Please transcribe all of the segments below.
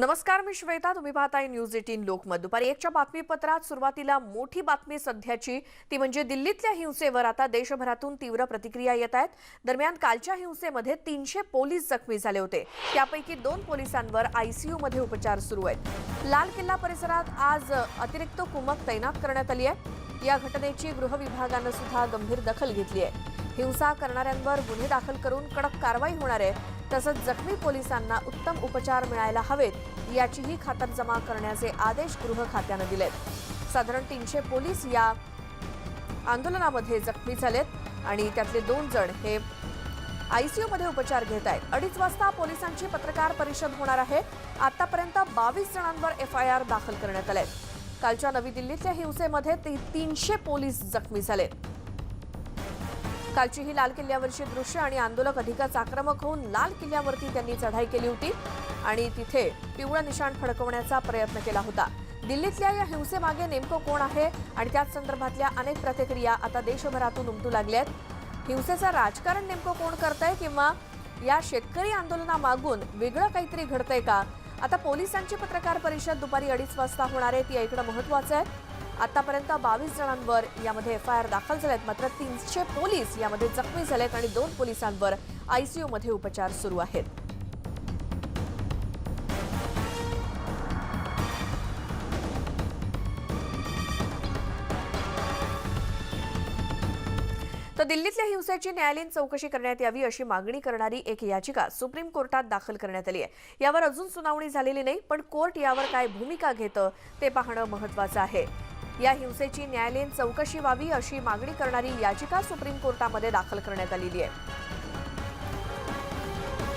नमस्कार मी श्वेता. तुम्ही पाहताय न्यूज एटीन लोकमत. दुपारी एकच्या बातमीपत्रात सुरुवातीला मोठी बातमी सध्याची. ती म्हणजे दिल्लीतल्या हिंसेवर आता देशभरातून तीव्र प्रतिक्रिया येत आहेत. दरम्यान कालच्या हिंसेमध्ये तीनशे पोलीस जखमी झाले होते. त्यापैकी दोन पोलिसांवर आयसीयू मध्ये उपचार सुरू आहेत. लाल किल्ला परिसरात आज अतिरिक्त कुमक तैनात करण्यात आली आहे. या घटनेची गृह विभागानं सुद्धा गंभीर दखल घेतली आहे. हिंसा करणाऱ्यांवर गुन्हे दाखल करून कडक कारवाई होणार आहे. तसंच जखमी पोलिसांना उत्तम उपचार मिळायला हवेत याचीही खातरजमा करण्याचे आदेश गृह खात्यानं दिलेत. साधारण तीनशे पोलीस या आंदोलनामध्ये जखमी झालेत आणि त्यातले दोन जण हे आयसीयूमध्ये उपचार घेत आहेत. अडीच वाजता पोलिसांची पत्रकार परिषद होणार आहे. आतापर्यंत बावीस जणांवर एफ आय आर दाखल करण्यात आले कालच्या नवी दिल्लीतल्या हिंसेमध्ये ती- तीनशे पोलीस जखमी झालेत. कालची ही लाल किल्ल्यावरची दृश्य आणि आंदोलक अधिकच आक्रमक होऊन लाल किल्ल्यावरती त्यांनी चढाई केली होती आणि तिथे पिवळं निशाण फडकवण्याचा प्रयत्न केला होता. दिल्लीतल्या या हिंसेमागे नेमकं कोण आहे आणि त्याच संदर्भातल्या अनेक प्रतिक्रिया आता देशभरातून उमटू लागल्या आहेत हिंसेचं राजकारण नेमकं कोण करतंय किंवा या शेतकरी आंदोलनामागून वेगळं काहीतरी घडतंय का? आता पोलिसांची पत्रकार परिषद दुपारी अडीच वाजता होणार आहे ती ऐकणं महत्वाचं आहे. आतापर्यंत बावीस जणांवर यामध्ये एफ आय आर दाखल झालेत. मात्र तीनशे पोलीस यामध्ये जखमी झालेत आणि दोन पोलिसांवर आयसीयू मध्ये उपचार सुरू आहेत. तर दिल्लीतल्या हिंसेची न्यायालयीन चौकशी करण्यात यावी अशी मागणी करणारी एक याचिका सुप्रीम कोर्टात दाखल करण्यात आली आहे. यावर अजून सुनावणी झालेली नाही पण कोर्ट यावर काय भूमिका घेतं ते पाहणं महत्वाचं आहे. या हिंसेची न्यायालयीन चौकशी व्हावी अशी मागणी करणारी याचिका सुप्रीम कोर्टामध्ये दाखल करण्यात आलेली आहे.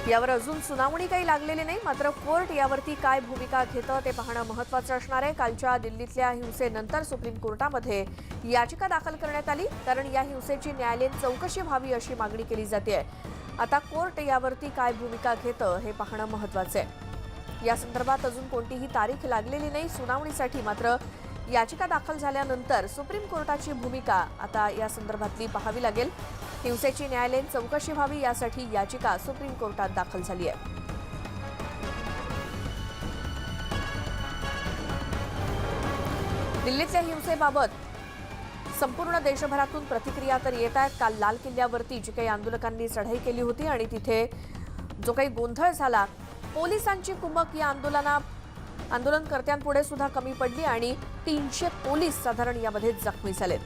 यावर अजून सुनावणी काही लागलेली नाही मात्र कोर्ट यावरती काय भूमिका घेतं ते पाहणं महत्वाचं असणार आहे. कालच्या दिल्लीतल्या हिंसेनंतर सुप्रीम कोर्टामध्ये याचिका दाखल करण्यात आली कारण या हिंसेची न्यायालयीन चौकशी व्हावी अशी मागणी केली जाते. आता कोर्ट यावरती काय भूमिका घेतं हे पाहणं महत्वाचं आहे. या संदर्भात अजून कोणतीही तारीख लागलेली नाही सुनावणीसाठी मात्र याचिका दाखल झाल्यानंतर सुप्रीम कोर्टाची भूमिका आता या संदर्भातली पाहावी लागेल. हिंसेची न्यायालयीन चौकशी व्हावी यासाठी याचिका सुप्रीम कोर्टात दाखल झाली आहे. दिल्लीतल्या हिंसेबाबत संपूर्ण देशभरातून प्रतिक्रिया तर येत आहेत. काल लाल किल्ल्यावरती जी काही आंदोलकांनी चढाई केली होती आणि तिथे जो काही गोंधळ झाला पोलिसांची कुमक या आंदोलना आंदोलनकर्त्यांपुढे सुद्धा कमी पडली आणि तीनशे पोलीस साधारण यामध्ये जखमी झालेत.